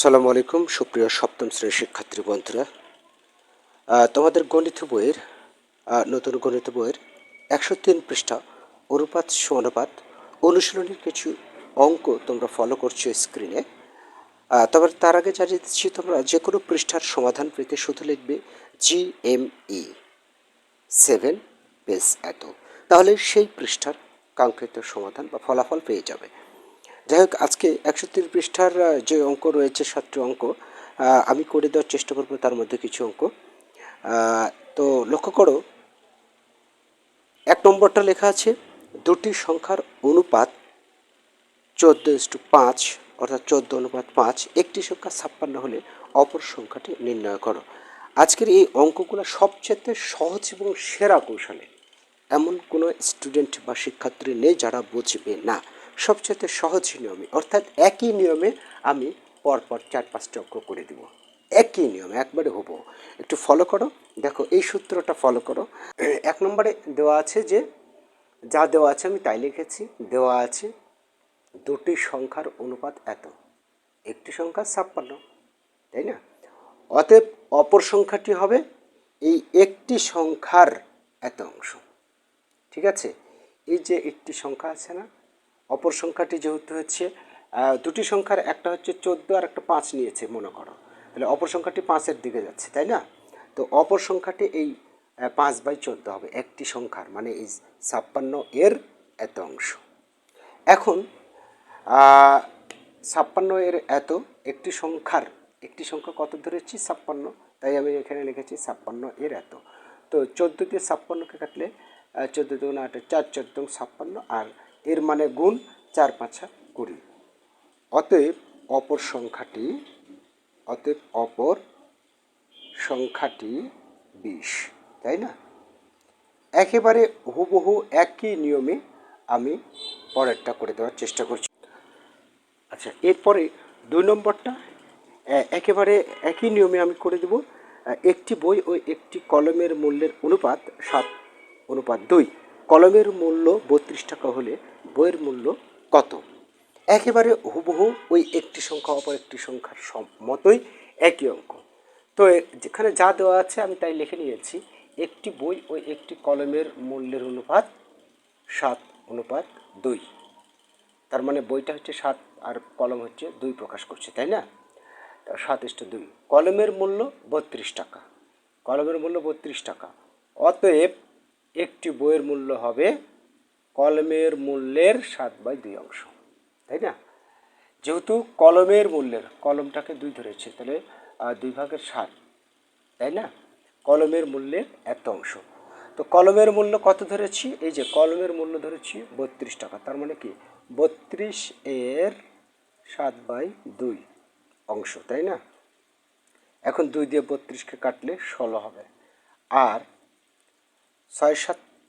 সালামু আলাইকুম, সুপ্রিয় সপ্তম শ্রেণির শিক্ষার্থী বন্ধুরা। তোমাদের গণিত বইয়ের নতুন গণিত বইয়ের একশো তিন পৃষ্ঠা অনুপাত সমানুপাত অনুশীলনের কিছু অঙ্ক তোমরা ফলো করছ স্ক্রিনে তবে তার আগে জানিয়ে দিচ্ছি তোমরা যে কোনো পৃষ্ঠার সমাধান পেতে শুধু লিখবে G M E seven page এত। তাহলে সেই পৃষ্ঠার কাঙ্ক্ষিত সমাধান বা ফলাফল পেয়ে যাবে। যাই হোক, আজকে একশো তিন পৃষ্ঠার যে অঙ্ক রয়েছে, সাতটি অঙ্ক আমি করে দেওয়ার চেষ্টা করব তার মধ্যে কিছু অঙ্ক। তো লক্ষ্য করো, এক নম্বরটা লেখা আছে, দুটি সংখ্যার অনুপাত চোদ্দ ইস্টু পাঁচ, অর্থাৎ চোদ্দ অনুপাত পাঁচ, একটি সংখ্যা ছাপ্পান্ন হলে অপর সংখ্যাটি নির্ণয় করো। আজকের এই অঙ্কগুলো সবচেয়ে সহজ এবং সেরা কৌশলে এমন কোনো স্টুডেন্ট বা শিক্ষার্থী নেই যারা বুঝবে না। সবচেয়ে সহজ নিয়মে, অর্থাৎ একই নিয়মে আমি পরপর চার পাঁচটা অঙ্ক করে দিব। একই নিয়মে, একবারে হব। একটু ফলো করো। দেখো, এই সূত্রটা ফলো করো। এক নম্বরে দেওয়া আছে যে, যা দেওয়া আছে আমি তাই লিখেছি। দেওয়া আছে, দুটি সংখ্যার অনুপাত এত। একটি সংখ্যা ছাপ্পান্ন, তাই না? অতএব অপর সংখ্যাটি হবে এই একটি সংখ্যার এত অংশ। ঠিক আছে? এই যে একটি সংখ্যা আছে না অপর সংখ্যাটি যেহেতু হচ্ছে দুটি সংখ্যার একটা হচ্ছে চোদ্দ আর একটা পাঁচ নিয়েছে, মনে করো। তাহলে অপর সংখ্যাটি পাঁচের দিকে যাচ্ছে, তাই না? তো অপর সংখ্যাটি এই পাঁচ বাই চোদ্দ হবে, একটি সংখ্যার মানে এই ছাপ্পান্ন এর এত অংশ। এখন ছাপ্পান্ন এর এত, একটি সংখ্যার, একটি সংখ্যা কত ধরেছি? ছাপ্পান্ন। তাই আমি এখানে লিখেছি ছাপ্পান্ন এর এত। তো চোদ্দ দিয়ে ছাপ্পান্নকে কাটলে চোদ্দ দুগুণ আট, চার চোদ্দ ছাপ্পান্ন, আর এর মানে গুণ চার পাঁচা কুড়ি। অতএব অপর সংখ্যাটি, অতএব অপর সংখ্যাটি বিশ, তাই না? একেবারে হুবহু একই নিয়মে আমি পরেরটা করে দেওয়ার চেষ্টা করছি। আচ্ছা এরপরে দুই নম্বরটা একেবারে একই নিয়মে আমি করে দেব। একটি বই ও একটি কলমের মূল্যের অনুপাত সাত, অনুপাত দুই। কলমের মূল্য বত্রিশ টাকা হলে বইয়ের মূল্য কত? একেবারে হুবহু ওই একটি সংখ্যা অপর একটি সংখ্যার মতোই একই অঙ্ক। তো যেখানে যা দেওয়া আছে আমি তাই লিখে নিয়েছি, একটি বই ও একটি কলমের মূল্যের অনুপাত সাত, অনুপাত দুই। তার মানে বইটা হচ্ছে সাত আর কলম হচ্ছে দুই প্রকাশ করছে, তাই না? সাত ইস্টু দুই। কলমের মূল্য বত্রিশ টাকা। কলমের মূল্য বত্রিশ টাকা। অতএব একটি বইয়ের মূল্য হবে কলমের মূল্যের সাত বাই দুই অংশ, তাই না? যেহেতু কলমের মূল্যের, কলমটাকে দুই ধরেছে, তাহলে দুই ভাগের সাত, তাই না? কলমের মূল্যের এত অংশ। তো কলমের মূল্য কত ধরেছি? এই যে কলমের মূল্য ধরেছি বত্রিশ টাকা, তার মানে কি? বত্রিশ এর সাত বাই দুই অংশ, তাই না? এখন দুই দিয়ে বত্রিশকে কাটলে ষোলো হবে। আর ছয়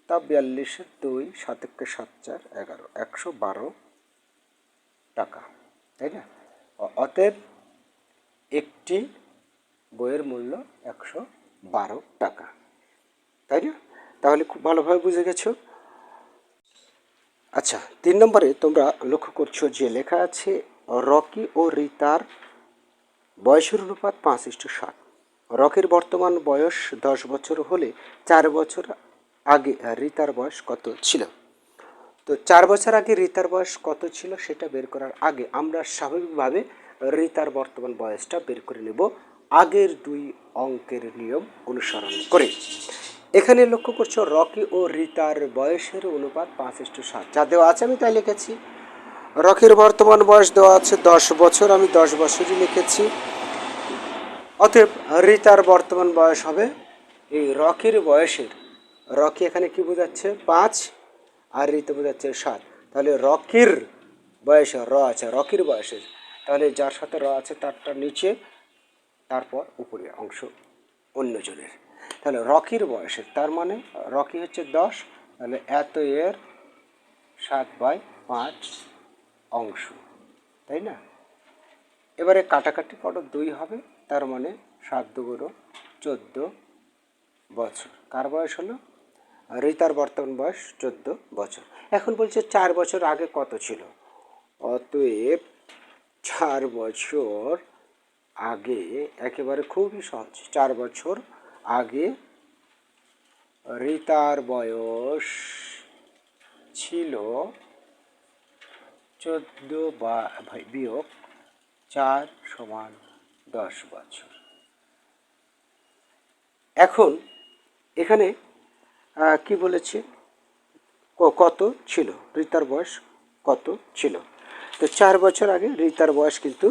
সাতটা বিয়াল্লিশের দুই, সাতেককে সাত চার এগারো, একশো বারো টাকা, তাই না? অতএব একটি বইয়ের মূল্য একশো বারো টাকা, তাই না? তাহলে খুব ভালোভাবে বুঝে গেছো? আচ্ছা তিন নম্বরে তোমরা লক্ষ্য করছ যে লেখা আছে, রকি ও রিতার বয়সের অনুপাত পাঁচ ইস্টু সাত। রকির বর্তমান বয়স দশ বছর হলে চার বছর আগে রিতার বয়স কত ছিল? তো চার বছর আগে রিতার বয়স কত ছিল সেটা বের করার আগে আমরা স্বাভাবিকভাবে রিতার বর্তমান বয়সটা বের করে নেব আগের দুই অঙ্কের নিয়ম অনুসরণ করে। এখানে লক্ষ্য করছ রকি ও রিতার বয়সের অনুপাত পাঁচ ইস্টু সাত। যা দেওয়া আছে আমি তাই লিখেছি। রকির বর্তমান বয়স দেওয়া আছে দশ বছর, আমি দশ বছরই লিখেছি। অতএব রিতার বর্তমান বয়স হবে এই রকির বয়সের রকি এখানে কি বোঝাচ্ছে? পাঁচ আর ঋতু বোঝাচ্ছে সাত। তাহলে রকির বয়সে র আছে, রকির বয়সে তাহলে যার সাথে র আছে, তারটা নিচে, তারপর উপরে অংশ অন্য অন্যজনের তাহলে রকির বয়সের তার মানে রকি হচ্ছে দশ, তাহলে এত এর সাত বাই পাঁচ অংশ, তাই না? এবারে কাটাকাটি করো, দুই হবে, তার মানে সাত দুগুণো চোদ্দ বছর। কার বয়স হলো? রিতার বর্তমান বয়স চোদ্দ বছর। এখন বলছে চার বছর আগে কত ছিল? অতএব চার বছর আগে একেবারে খুবই সহজ। চার বছর আগে রিতার বয়স ছিল চোদ্দ বা বিয়োগ চার সমান দশ বছর। এখন এখানে কি বলেছে? কত ছিল? রিতার বয়স কত ছিল? তো চার বছর আগে রিতার বয়স কিন্তু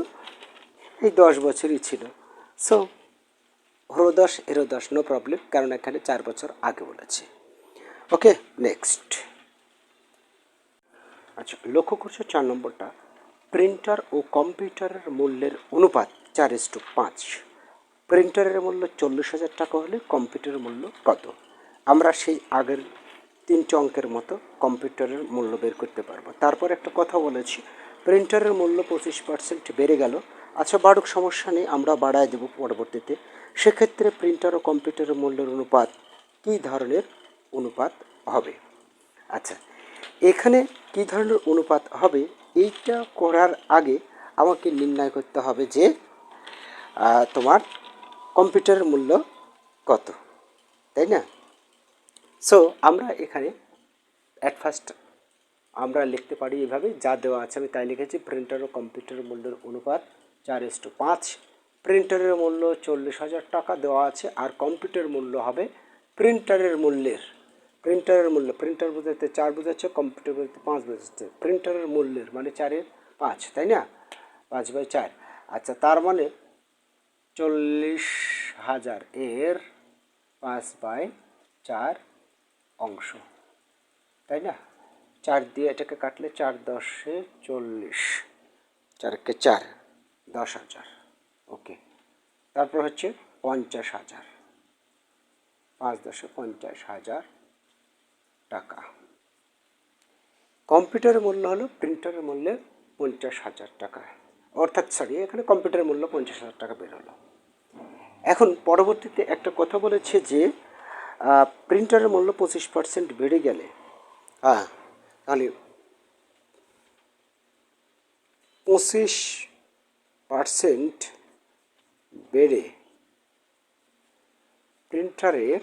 এই দশ বছরই ছিল। সো হরো দশ এরো দশ নো প্রবলেম কারণ এখানে চার বছর আগে বলেছে। ওকে নেক্সট আচ্ছা লক্ষ্য করছ চার নম্বরটা। প্রিন্টার ও কম্পিউটারের মূল্যের অনুপাত চার টু পাঁচ। প্রিন্টারের মূল্য চল্লিশ হাজার টাকা হলে কম্পিউটারের মূল্য কত? আমরা সেই আগের তিনটে অঙ্কের মতো কম্পিউটারের মূল্য বের করতে পারব। তারপর একটা কথা বলেছি, প্রিন্টারের মূল্য পঁচিশ পার্সেন্ট বেড়ে গেল। আচ্ছা বাড়ুক, সমস্যা নেই, আমরা বাড়ায় দেবো পরবর্তীতে। সেক্ষেত্রে প্রিন্টার ও কম্পিউটারের মূল্যের অনুপাত, কী ধরনের অনুপাত হবে? আচ্ছা এখানে কী ধরনের অনুপাত হবে, এইটা করার আগে আমাকে নির্ণয় করতে হবে যে তোমার কম্পিউটারের মূল্য কত, তাই না? সো আমরা এখানে অ্যাট ফার্স্ট আমরা লিখতে পারি এভাবে, যা দেওয়া আছে আমি তাই লিখেছি প্রিন্টার ও কম্পিউটারের মূল্যের অনুপাত চার এস টু পাঁচ প্রিন্টারের মূল্য চল্লিশ হাজার টাকা দেওয়া আছে, আর কম্পিউটার মূল্য হবে প্রিন্টারের মূল্যের প্রিন্টারের মূল্য প্রিন্টার বোঝাতে চার বোঝাচ্ছে কম্পিউটার বোঝাতে পাঁচ বোঝাচ্ছে প্রিন্টারের মূল্যের মানে চারের পাঁচ, তাই না? পাঁচ বাই চার। আচ্ছা তার মানে চল্লিশ হাজার এর পাঁচ বাই চার অংশ। তাই না? চার দিয়ে এটাকে কাটলে চার দশে চল্লিশ। চারকে চার, দশ হাজার। ওকে। তারপর হচ্ছে পঞ্চাশ হাজার। পাঁচ দশে পঞ্চাশ হাজার টাকা। কম্পিউটারের মূল্য হলো প্রিন্টারের মূল্যে পঞ্চাশ হাজার টাকা। অর্থাৎ সরি এখানে কম্পিউটারের মূল্য পঞ্চাশ হাজার টাকা বের হলো। এখন পরবর্তীতে একটা কথা বলেছে যে প্রিন্টারের মূল্য পঁচিশ পার্সেন্ট বেড়ে গেলে হ্যাঁ তাহলে পঁচিশ পার্সেন্ট বেড়ে প্রিন্টারের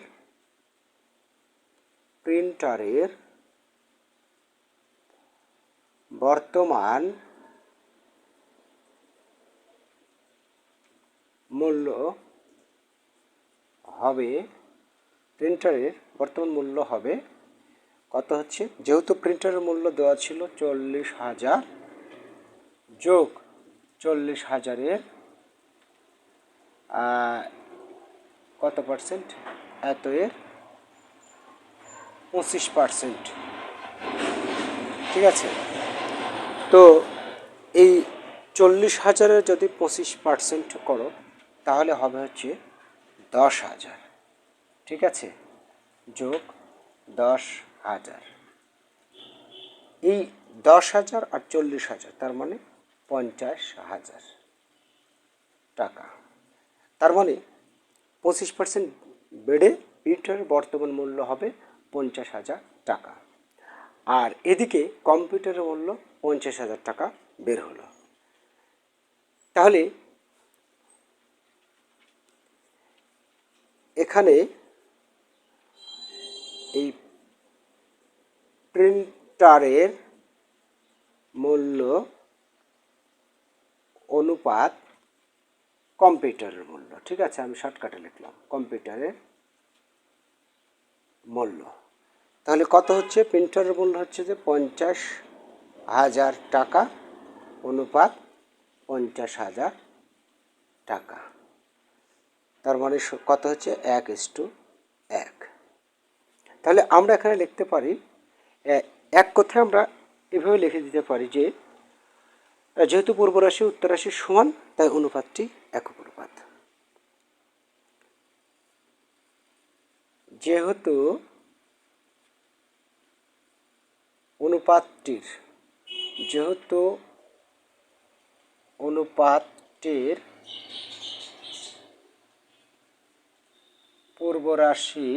প্রিন্টারের বর্তমান মূল্য হবে প্রিন্টারের বর্তমান মূল্য হবে, কত হচ্ছে? যেহেতু প্রিন্টারের মূল্য দেওয়া ছিল চল্লিশ হাজার, যোগ চল্লিশ হাজারের কত পার্সেন্ট এত এর পঁচিশ পার্সেন্ট ঠিক আছে? তো এই চল্লিশ হাজারের যদি পঁচিশ পার্সেন্ট করো, তাহলে হবে হচ্ছে দশ হাজার। ঠিক আছে? যোগ দশ হাজার। এই দশ হাজার আর চল্লিশ হাজার, তার মানে পঞ্চাশ হাজার টাকা। তার মানে পঁচিশ পার্সেন্ট বেড়ে ইটার বর্তমান মূল্য হবে পঞ্চাশ হাজার টাকা। আর এদিকে কম্পিউটারের মূল্য পঞ্চাশ হাজার টাকা বের হলো। তাহলে এখানে এই প্রিন্টারের মূল্য অনুপাত কম্পিউটারের মূল্য। ঠিক আছে, আমি শর্টকাটে লিখলাম, কম্পিউটারের মূল্য। তাহলে কত হচ্ছে? প্রিন্টারের মূল্য হচ্ছে যে পঞ্চাশ হাজার টাকা, অনুপাত পঞ্চাশ হাজার টাকা। তার মানে কত হচ্ছে? এক ইস টু তাহলে আমরা এখানে লিখতে পারি এক কথায় আমরা এভাবে লিখে দিতে পারি যে যেহেতু পূর্ব রাশি, উত্তর রাশি সমান, তাই অনুপাতটি একক অনুপাত। যেহেতু অনুপাতটির যেহেতু অনুপাতটির পূর্ব রাশি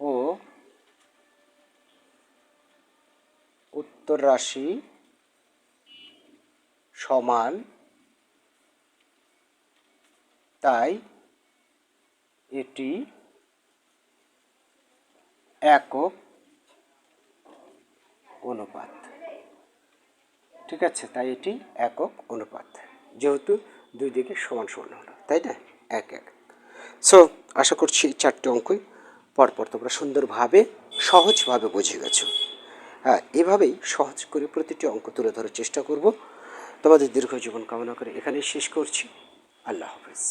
ও উত্তর রাশি সমান, তাই এটি একক অনুপাত। ঠিক আছে, তাই এটি একক অনুপাত, যেহেতু দুই দিকে সমান সমান হলো, তাই না? এক এক। সো আশা করছি চারটি অঙ্কই পরপর তোমরা সুন্দরভাবে, সহজভাবে বুঝে গেছো। হ্যাঁ এভাবেই সহজ করে প্রতিটি অঙ্ক তুলে ধরার চেষ্টা করব। তোমাদের দীর্ঘ জীবন কামনা করে এখানেই শেষ করছি। আল্লাহ হাফেজ।